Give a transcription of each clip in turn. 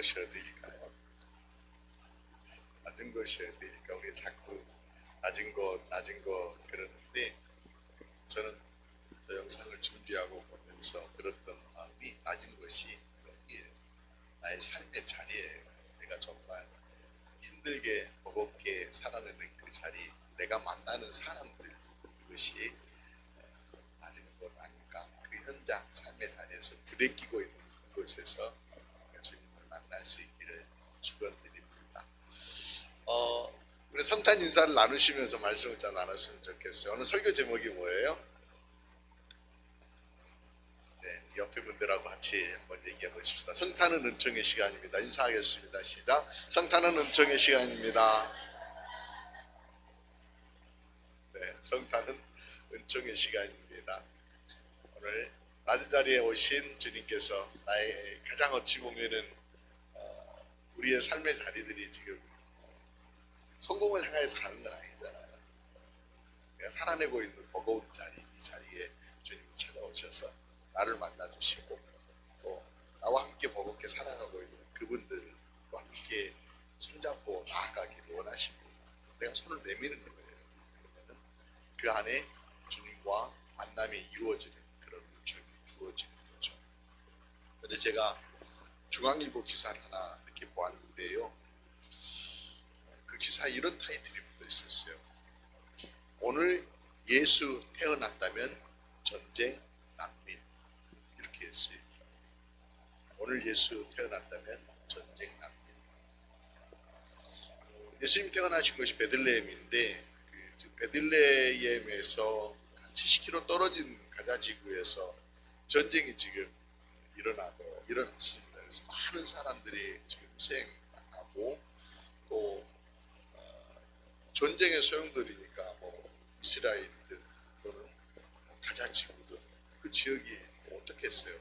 것이 어디일까요? 낮은 것이 어디일까? 우리 자꾸 낮은 것, 낮은 것 그러는데 저는 저 영상을 준비하고 보면서 들었던 마음이 낮은 것이 여기에 나의 삶의 자리에 내가 정말 힘들게 버겁게 살아내는 그 자리, 내가 만나는 사람들 그것이 낮은 것 아닐까? 그 현장 삶의 자리에서 부대끼고 있는 그곳에서 만날 수 있기를 축원드립니다. 어, 우리 성탄 인사를 나누시면서 말씀을 좀 나눴으면 좋겠어요. 오늘 설교 제목이 뭐예요? 네, 옆에 분들하고 같이 한번 얘기해 보십시다. 성탄은 은총의 시간입니다. 인사하겠습니다. 시작. 성탄은 은총의 시간입니다. 네, 성탄은 은총의 시간입니다. 오늘 낮은 자리에 오신 주님께서 나의 가장 어찌 보면은 어, 우리의 삶의 자리들이 지금 성공을 향해서 가는 건 아니잖아요. 내가 살아내고 있는 버거운 자리, 이 자리에 주님 찾아오셔서 나를 만나주시고 또 나와 함께 버겁게 살아가고 있는 그분들과 함께 손잡고 나아가기를 원하십니다. 내가 손을 내미는 거예요. 그러면은 그 안에 주님과 만남이 이루어지는 그런 은총이 주어지는 거죠. 어제 제가 중앙일보 기사를 하나 이렇게 보았는데요. 그 기사에 이런 타이틀이 붙어 있었어요. 오늘 예수 태어났다면 전쟁 난민 이렇게 했어요. 오늘 예수 태어났다면 전쟁 난민. 예수님 태어나신 것이 베들레헴인데 그 베들레헴에서 한 70km 떨어진 가자지구에서 전쟁이 지금 일어나고 일어났습니다. 그래서 많은 사람들이 지금 희생당하고 또 어, 전쟁의 소용돌이니까 뭐 이스라엘이든 또는 가자 지구든 그 지역이 어떻게 했어요?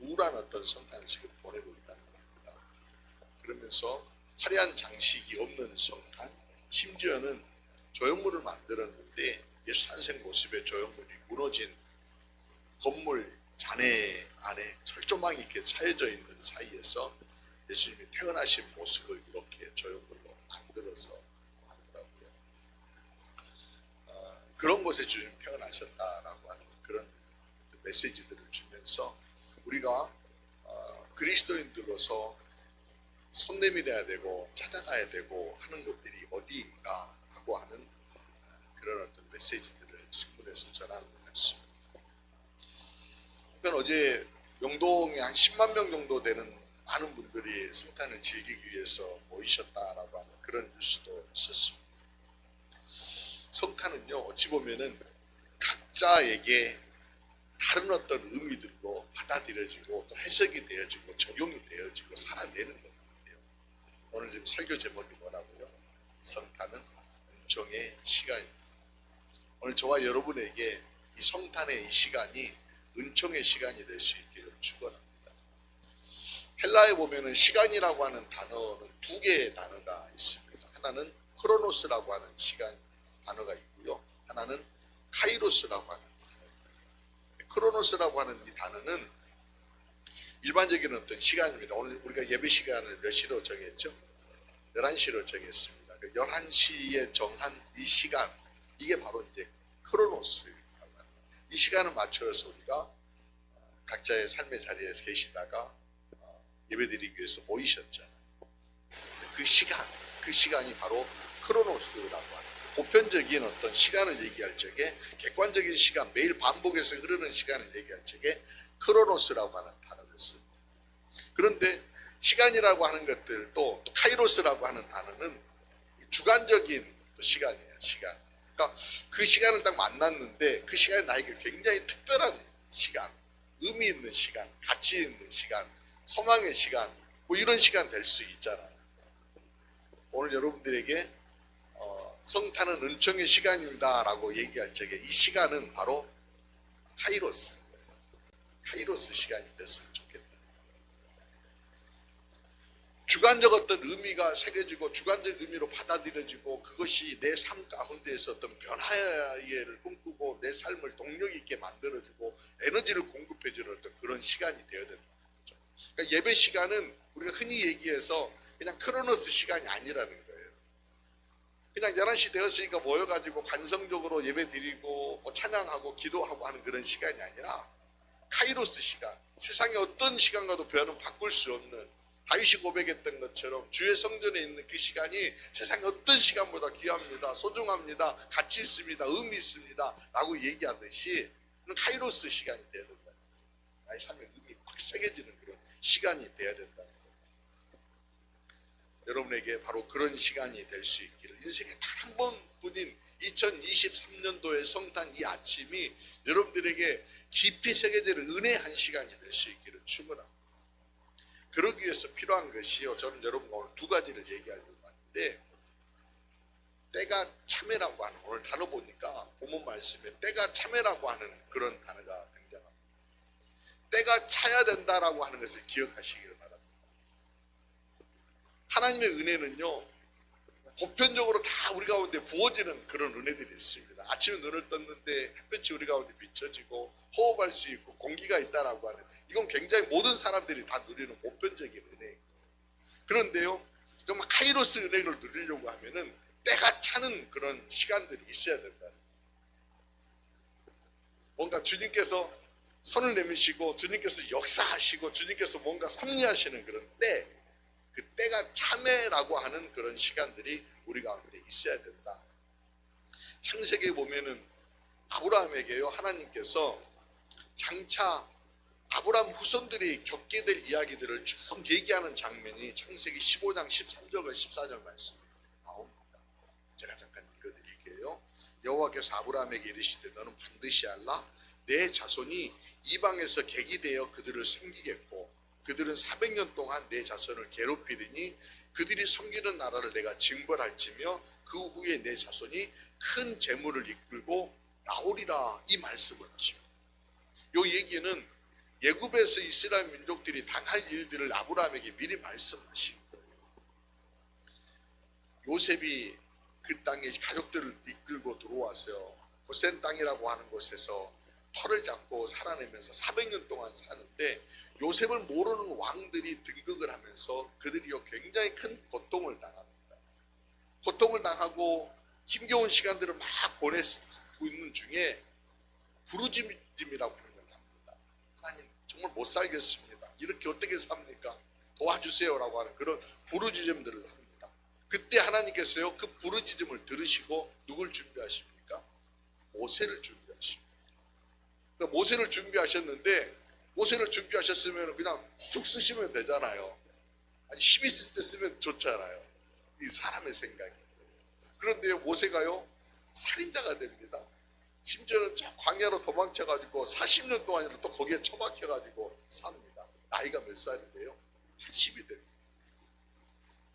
우울한 어떤 성탄을 지금 보내고 있다는 겁니다. 그러면서 화려한 장식이 없는 성탄, 심지어는 조형물을 만들었는데 예수 탄생 모습의 조형물이 무너진 건물 잔해 안에 철조망이 이렇게 차여져 있는 사이에서 예수님이 태어나신 모습을 이렇게 조형물로 만들어서 하더라고요. 어, 그런 곳에 주님 태어나셨다라고 하는 그런 메시지들을 주면서 우리가 어, 그리스도인들로서 손 내밀어야 되고 찾아가야 되고 하는 것들이 어디인가라고 하는 어, 그런 어떤 메시지들을 신문에서 전하는 것 같습니다. 그러니까 어제 명동에 한 10만 명 정도 되는 많은 분들이 성탄을 즐기기 위해서 모이셨다라고 하는 그런 뉴스도 있었습니다. 성탄은요 어찌 보면은 각자에게 다른 어떤 의미들로 받아들여지고 또 해석이 되어지고 적용이 되어지고 살아내는 것 같아요. 오늘 지금 설교 제목이 뭐라고요? 성탄은 은총의 시간입니다. 오늘 저와 여러분에게 이 성탄의 이 시간이 은총의 시간이 될 수 있기를 축원합니다. 헬라에 보면은 시간이라고 하는 단어는 두 개의 단어가 있습니다. 하나는 크로노스라고 하는 시간 단어가 있고요. 하나는 카이로스라고 하는 단어입니다. 크로노스라고 하는 이 단어는 일반적인 어떤 시간입니다. 오늘 우리가 예배 시간을 몇 시로 정했죠? 11시로 정했습니다. 그 11시에 정한 이 시간, 이게 바로 이제 크로노스. 이 시간을 맞춰서 우리가 각자의 삶의 자리에 계시다가 예배드리기 위해서 모이셨잖아요. 그 시간, 그 시간이 바로 크로노스라고 하는 보편적인 어떤 시간을 얘기할 적에 객관적인 시간, 매일 반복해서 흐르는 시간을 얘기할 적에 크로노스라고 하는 단어를 씁니다. 그런데 시간이라고 하는 것들 또, 또 카이로스라고 하는 단어는 주관적인 또 시간이에요. 시간. 그러니까 그 시간을 딱 만났는데 그 시간이 나에게 굉장히 특별한 시간, 의미 있는 시간, 가치 있는 시간, 소망의 시간, 뭐 이런 시간 될 수 있잖아요. 오늘 여러분들에게 어, 성탄은 은총의 시간입니다라고 얘기할 적에 이 시간은 바로 카이로스, 카이로스 시간이 됐으면 좋겠다. 주관적 어떤 의미가 새겨지고 주관적 의미로 받아들여지고 그것이 내 삶 가운데에서 어떤 변화를 꿈꾸고 내 삶을 동력 있게 만들어주고 에너지를 공급해주는 어떤 그런 시간이 되어야 거죠. 그러니까 예배 시간은 우리가 흔히 얘기해서 그냥 크로노스 시간이 아니라는 거예요. 그냥 11시 되었으니까 모여가지고 관성적으로 예배 드리고 뭐 찬양하고 기도하고 하는 그런 시간이 아니라 카이로스 시간. 세상의 어떤 시간과도 변은 바꿀 수 없는 다윗이 고백했던 것처럼 주의 성전에 있는 그 시간이 세상의 어떤 시간보다 귀합니다. 소중합니다. 가치 있습니다. 의미 있습니다. 라고 얘기하듯이 카이로스 시간이 되어야 된다. 나의 삶의 의미 막 새겨지는 그런 시간이 되어야 된다. 여러분에게 바로 그런 시간이 될 수 있기를 인생에 단 한 번뿐인 2023년도의 성탄 이 아침이 여러분들에게 깊이 새겨지는 은혜의 한 시간이 될 수 있기를 축원합니다. 그러기 위해서 필요한 것이요. 저는 여러분과 오늘 두 가지를 얘기하려고 하는데 때가 참회라고 하는 오늘 단어 보니까 본문 말씀에 때가 참회라고 하는 그런 단어가. 때가 차야 된다라고 하는 것을 기억하시기를 바랍니다. 하나님의 은혜는요, 보편적으로 다 우리 가운데 부어지는 그런 은혜들이 있습니다. 아침에 눈을 떴는데 햇볕이 우리 가운데 비춰지고 호흡할 수 있고 공기가 있다라고 하는 이건 굉장히 모든 사람들이 다 누리는 보편적인 은혜. 그런데요, 정말 카이로스 은혜를 누리려고 하면은 때가 차는 그런 시간들이 있어야 된다. 뭔가 주님께서 손을 내미시고 주님께서 역사하시고 주님께서 뭔가 섭리하시는 그런 때, 그 때가 참회라고 하는 그런 시간들이 우리 가운데 있어야 된다. 창세기에 보면은 아브라함에게요 하나님께서 장차 아브라함 후손들이 겪게 될 이야기들을 쭉 얘기하는 장면이 창세기 15장 13절과 14절 말씀 나옵니다. 제가 잠깐 읽어드릴게요. 여호와께서 아브라함에게 이르시되 너는 반드시 알라 내 자손이 이방에서 객이 되어 그들을 섬기겠고 그들은 400년 동안 내 자손을 괴롭히리니 그들이 섬기는 나라를 내가 징벌할지며 그 후에 내 자손이 큰 재물을 이끌고 나오리라 이 말씀을 하십니다. 요 얘기는 예굽에서 이스라엘 민족들이 당할 일들을 아브라함에게 미리 말씀하신 거예요. 요셉이 그 땅에 가족들을 이끌고 들어와서요. 고센 땅이라고 하는 곳에서 털을 잡고 살아내면서 400년 동안 사는데 요셉을 모르는 왕들이 등극을 하면서 그들이요 굉장히 큰 고통을 당합니다. 고통을 당하고 힘겨운 시간들을 막 보내고 있는 중에 부르짖음이라고 걸 합니다. 하나님 정말 못 살겠습니다. 이렇게 어떻게 삽니까? 도와주세요라고 하는 그런 부르짖음들을 합니다. 그때 하나님께서요 그 부르짖음을 들으시고 누굴 준비하십니까? 모세를 준비하십니다. 그러니까 모세를 준비하셨는데 모세를 준비하셨으면 그냥 쭉 쓰시면 되잖아요. 아니 힘 있을 때 쓰면 좋잖아요. 이 사람의 생각이. 그런데 모세가요 살인자가 됩니다. 심지어는 저 광야로 도망쳐가지고 40년 동안이나 또 거기에 처박혀가지고 삽니다. 나이가 몇 살인데요? 80이 됩니다.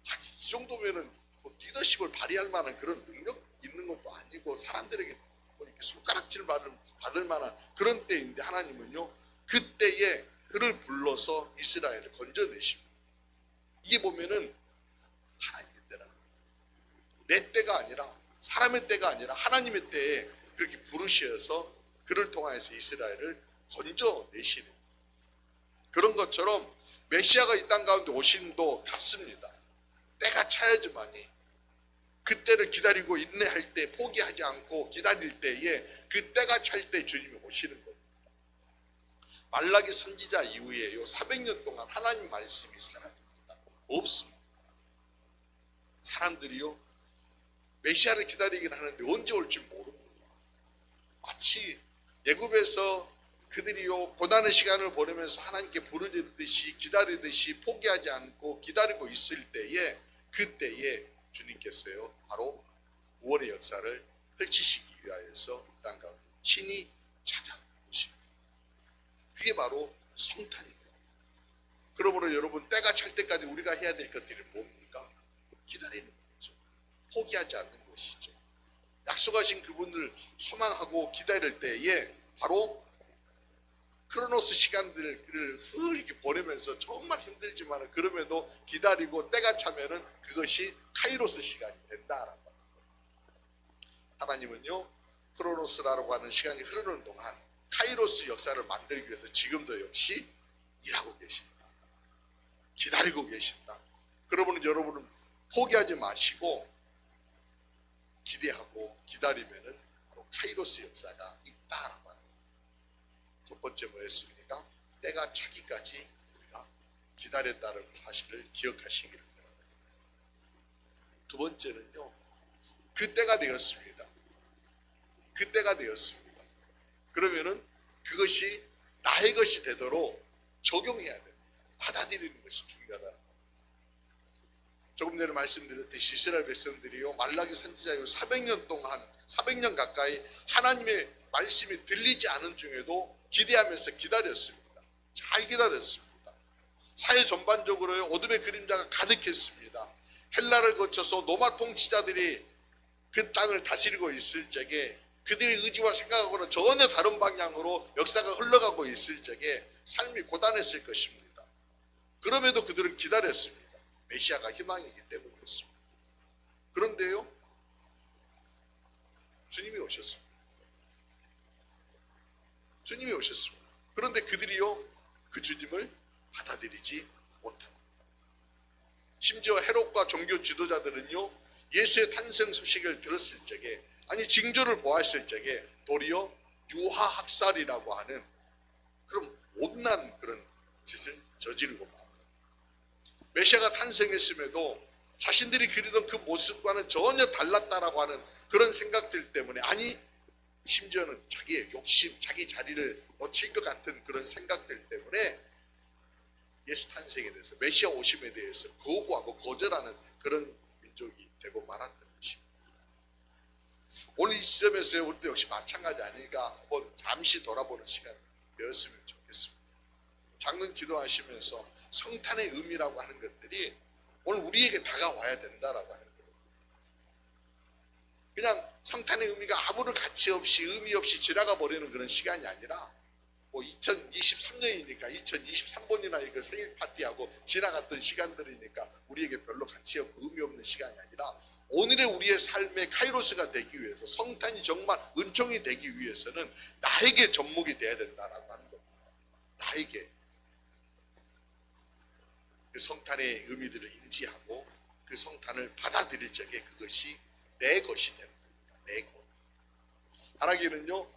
아니, 이 정도면은 뭐 리더십을 발휘할 만한 그런 능력 있는 것도 아니고 사람들에게 뭐 이렇게 손가락질 받을, 받을 만한 그런 때인데 하나님은요 그때에 그를 불러서 이스라엘을 건져내십니다. 이게 보면은 하나님의 거예요. 내 때가 아니라 사람의 때가 아니라 하나님의 때에 그렇게 부르셔서 그를 통하여서 이스라엘을 건져내시는 그런 것처럼 메시아가 이 땅 가운데 오심도 같습니다. 때가 차야지만이 그때를 기다리고 인내할 때 포기하지 않고 기다릴 때에 그 때가 찰 때 주님이 오시는 겁니다. 말라기 선지자 이후에 요 400년 동안 하나님 말씀이 사라집니다. 없습니다. 사람들이요 메시아를 기다리긴 하는데 언제 올지 모릅니다. 마치 예굽에서 그들이요 고난의 시간을 보내면서 하나님께 부르짖듯이 기다리듯이 포기하지 않고 기다리고 있을 때에 그때에 주님께서요 바로 구원의 역사를 펼치시기 위하여서 이 땅 가운데 친히. 그게 바로 성탄입니다. 그러므로 여러분 때가 찰 때까지 우리가 해야 될 것들이 뭡니까? 기다리는 거죠. 포기하지 않는 것이죠. 약속하신 그분을 소망하고 기다릴 때에 바로 크로노스 시간들을 흐르게 보내면서 정말 힘들지만 그럼에도 기다리고 때가 차면은 그것이 카이로스 시간이 된다라고 하나님은요 크로노스라고 하는 시간이 흐르는 동안 카이로스 역사를 만들기 위해서 지금도 역시 일하고 계십니다. 기다리고 계신다. 그러면 여러분은 포기하지 마시고 기대하고 기다리면은 바로 카이로스 역사가 있다라고 하는. 첫 번째 뭐였습니까? 때가 차기까지 우리가 기다렸다는 사실을 기억하시기를 바랍니다. 두 번째는요, 그 때가 되었습니다. 그 때가 되었습니다. 그러면은 그것이 나의 것이 되도록 적용해야 됩니다. 받아들이는 것이 중요하다. 조금 전에 말씀드렸듯이 이스라엘 백성들이요 말라기 선지자요 400년 동안 400년 가까이 하나님의 말씀이 들리지 않은 중에도 기대하면서 기다렸습니다. 잘 기다렸습니다. 사회 전반적으로 어둠의 그림자가 가득했습니다. 헬라를 거쳐서 노마 통치자들이 그 땅을 다스리고 있을 적에 그들의 의지와 생각하고는 전혀 다른 방향으로 역사가 흘러가고 있을 적에 삶이 고단했을 것입니다. 그럼에도 그들은 기다렸습니다. 메시아가 희망이기 때문이었습니다. 그런데요, 주님이 오셨습니다. 주님이 오셨습니다. 그런데 그들이요, 그 주님을 받아들이지 못합니다. 심지어 헤롯과 종교 지도자들은요, 예수의 탄생 소식을 들었을 적에, 아니, 징조를 보았을 적에, 도리어 유하학살이라고 하는 그런 못난 그런 짓을 저지르고 맙니다. 메시아가 탄생했음에도 자신들이 그리던 그 모습과는 전혀 달랐다라고 하는 그런 생각들 때문에 아니 심지어는 자기의 욕심, 자기 자리를 놓칠 것 같은 그런 생각들 때문에 예수 탄생에 대해서 메시아 오심에 대해서 거부하고 거절하는 그런 민족이 되고 말았던 것입니다. 오늘 이 지점에서 우리도 역시 마찬가지 아니니까 한번 잠시 돌아보는 시간 되었으면 좋겠습니다. 장로 기도하시면서 성탄의 의미라고 하는 것들이 오늘 우리에게 다가와야 된다라고 하는 거예요. 그냥 성탄의 의미가 아무런 가치 없이 의미 없이 지나가 버리는 그런 시간이 아니라 뭐 2023년이니까 2023번이나 이거 생일 파티하고 지나갔던 시간들이니까 우리에게 별로 가치 없고 의미 없는 시간이 아니라 오늘의 우리의 삶의 카이로스가 되기 위해서 성탄이 정말 은총이 되기 위해서는 나에게 접목이 돼야 된다라고 하는 겁니다. 나에게 그 성탄의 의미들을 인지하고 그 성탄을 받아들일 적에 그것이 내 것이 되는 겁니다. 내 것. 하나님은요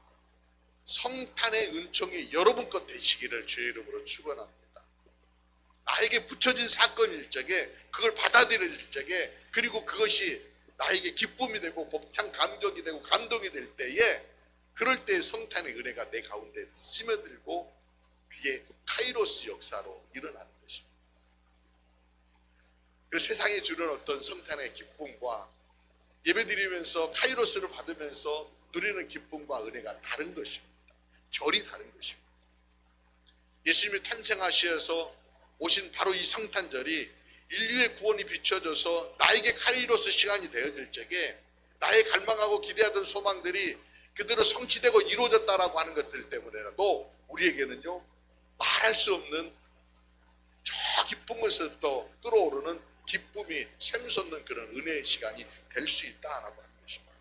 성탄의 은총이 여러분 것 되시기를 주의 이름으로 축원합니다. 나에게 붙여진 사건일 적에 그걸 받아들여질 적에 그리고 그것이 나에게 기쁨이 되고 벅찬 감격이 되고 감동이 될 때에 그럴 때 성탄의 은혜가 내 가운데 스며들고 그게 카이로스 역사로 일어나는 것입니다. 그 세상에 주는 어떤 성탄의 기쁨과 예배드리면서 카이로스를 받으면서 누리는 기쁨과 은혜가 다른 것입니다. 결이 다른 것입니다. 예수님이 탄생하셔서 오신 바로 이 성탄절이 인류의 구원이 비춰져서 나에게 카이로스 시간이 되어질 적에 나의 갈망하고 기대하던 소망들이 그대로 성취되고 이루어졌다라고 하는 것들 때문에라도 우리에게는요 말할 수 없는 저 깊은 곳에서부터 끌어오르는 기쁨이 샘솟는 그런 은혜의 시간이 될 수 있다라고 하는 것입니다.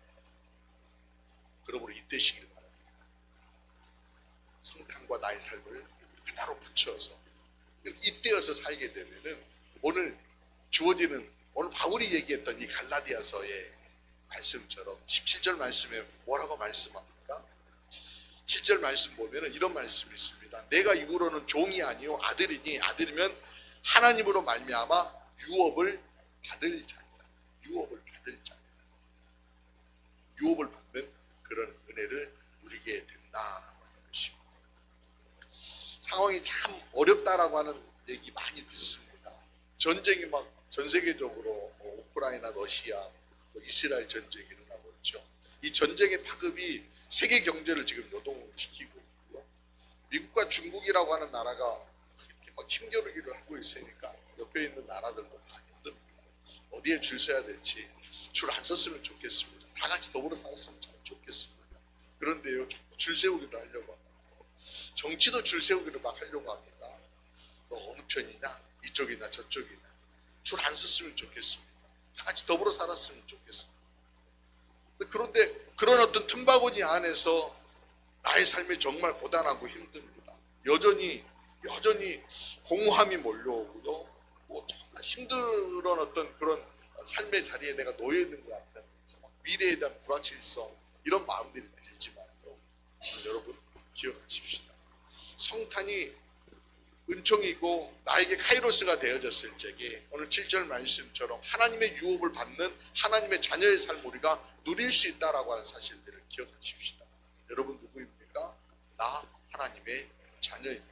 그러므로 이 되시길 바랍니다. 성탄과 나의 삶을 하나로 붙여서 이때여서 살게 되면은 오늘 주어지는 오늘 바울이 얘기했던 이 갈라디아서의 말씀처럼 17절 말씀에 뭐라고 말씀합니까? 7절 말씀 보면은 이런 말씀이 있습니다. 내가 이후로는 종이 아니요 아들이니 아들이면 하나님으로 말미암아 유업을 받을 자입니다. 유업을 받을 자. 유업을 받는 그런 은혜를 누리게 것입니다. 상황이 참 어렵다라고 하는 얘기 많이 듣습니다. 전쟁이 막 전 세계적으로 뭐 우크라이나, 러시아, 또 이스라엘 전쟁이 일어나고 있죠. 이 전쟁의 파급이 세계 경제를 지금 요동시키고 있고요. 미국과 중국이라고 하는 나라가 이렇게 막 힘겨루기를 하고 있으니까 옆에 있는 나라들도 다 힘듭니다. 어디에 줄 서야 될지 줄 안 섰으면 좋겠습니다. 다 같이 더불어 살았으면 참 좋겠습니다. 그런데요, 줄 세우기도 하려고. 정치도 줄 세우기를 막 하려고 합니다. 너 어느 편이냐? 이쪽이나 저쪽이나. 줄안 섰으면 좋겠습니다. 다 같이 더불어 살았으면 좋겠습니다. 그런데 그런 어떤 틈바구니 안에서 나의 삶이 정말 고단하고 힘듭니다. 여전히, 여전히 공허함이 몰려오고요. 뭐 정말 힘든 어떤 그런 삶의 자리에 내가 놓여 있는 것막 미래에 대한 불확실성 이런 마음들이 들지만요. 여러분 기억하십시오. 성탄이 은총이고 나에게 카이로스가 되어졌을 적에 오늘 7절 말씀처럼 하나님의 유업을 받는 하나님의 자녀의 삶 우리가 누릴 수 있다라고 하는 사실들을 기억하십시다. 여러분 누구입니까? 나 하나님의 자녀입니다.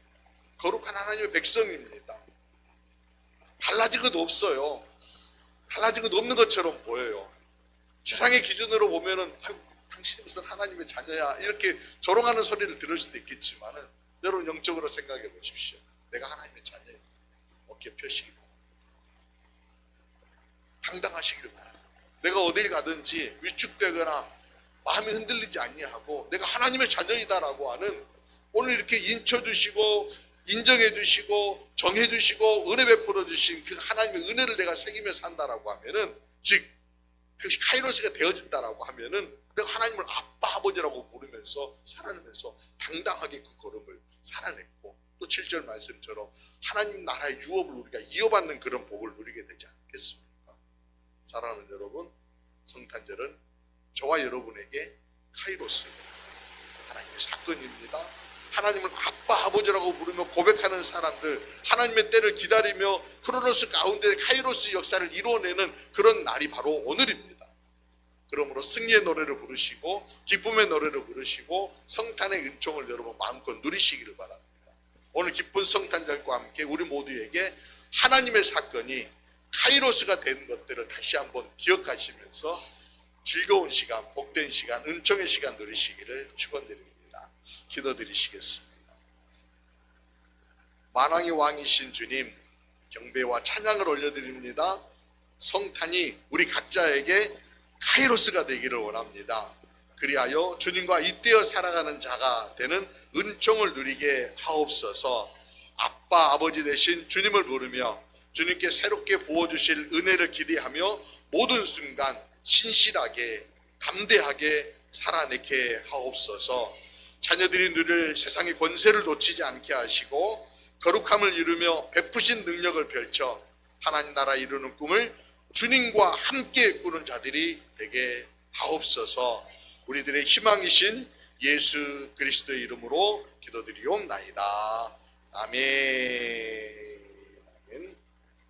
거룩한 하나님의 백성입니다. 달라진 것 없어요. 달라진 것 없는 것처럼 보여요. 세상의 기준으로 보면은 당신이 무슨 하나님의 자녀야 이렇게 조롱하는 소리를 들을 수도 있겠지만은 여러분 영적으로 생각해 보십시오. 내가 하나님의 자녀예요. 어깨 펴시기 바랍니다. 당당하시기를 바랍니다. 내가 어딜 가든지 위축되거나 마음이 흔들리지 아니하고 내가 하나님의 자녀이다라고 하는 오늘 이렇게 인쳐 주시고 인정해 주시고 정해 주시고 은혜 베풀어 주신 그 하나님의 은혜를 내가 새기며 산다라고 하면은 즉 그 카이로스가 되어진다라고 하면은 내가 하나님을 아빠 아버지라고 부르면서 살아내면서 당당하게 그 걸음을 살아냈고 또 7절 말씀처럼 하나님 나라의 유업을 우리가 이어받는 그런 복을 누리게 되지 않겠습니까? 사랑하는 여러분, 성탄절은 저와 여러분에게 카이로스 하나님의 사건입니다. 하나님을 아빠 아버지라고 부르며 고백하는 사람들 하나님의 때를 기다리며 크로노스 가운데 카이로스 역사를 이루어내는 그런 날이 바로 오늘입니다. 그러므로 승리의 노래를 부르시고 기쁨의 노래를 부르시고 성탄의 은총을 여러분 마음껏 누리시기를 바랍니다. 오늘 기쁜 성탄절과 함께 우리 모두에게 하나님의 사건이 카이로스가 된 것들을 다시 한번 기억하시면서 즐거운 시간, 복된 시간, 은총의 시간 누리시기를 축원드립니다. 기도드리시겠습니다. 만왕의 왕이신 주님 경배와 찬양을 올려드립니다. 성탄이 우리 각자에게 카이로스가 되기를 원합니다. 그리하여 주님과 잇대어 살아가는 자가 되는 은총을 누리게 하옵소서. 아빠 아버지 되신 주님을 부르며 주님께 새롭게 부어주실 은혜를 기대하며 모든 순간 신실하게 담대하게 살아내게 하옵소서. 자녀들이 누릴 세상의 권세를 놓치지 않게 하시고 거룩함을 이루며 베푸신 능력을 펼쳐 하나님 나라 이루는 꿈을 주님과 함께 꾸는 자들이 되게 하옵소서. 우리들의 희망이신 예수 그리스도의 이름으로 기도드리옵나이다. 아멘.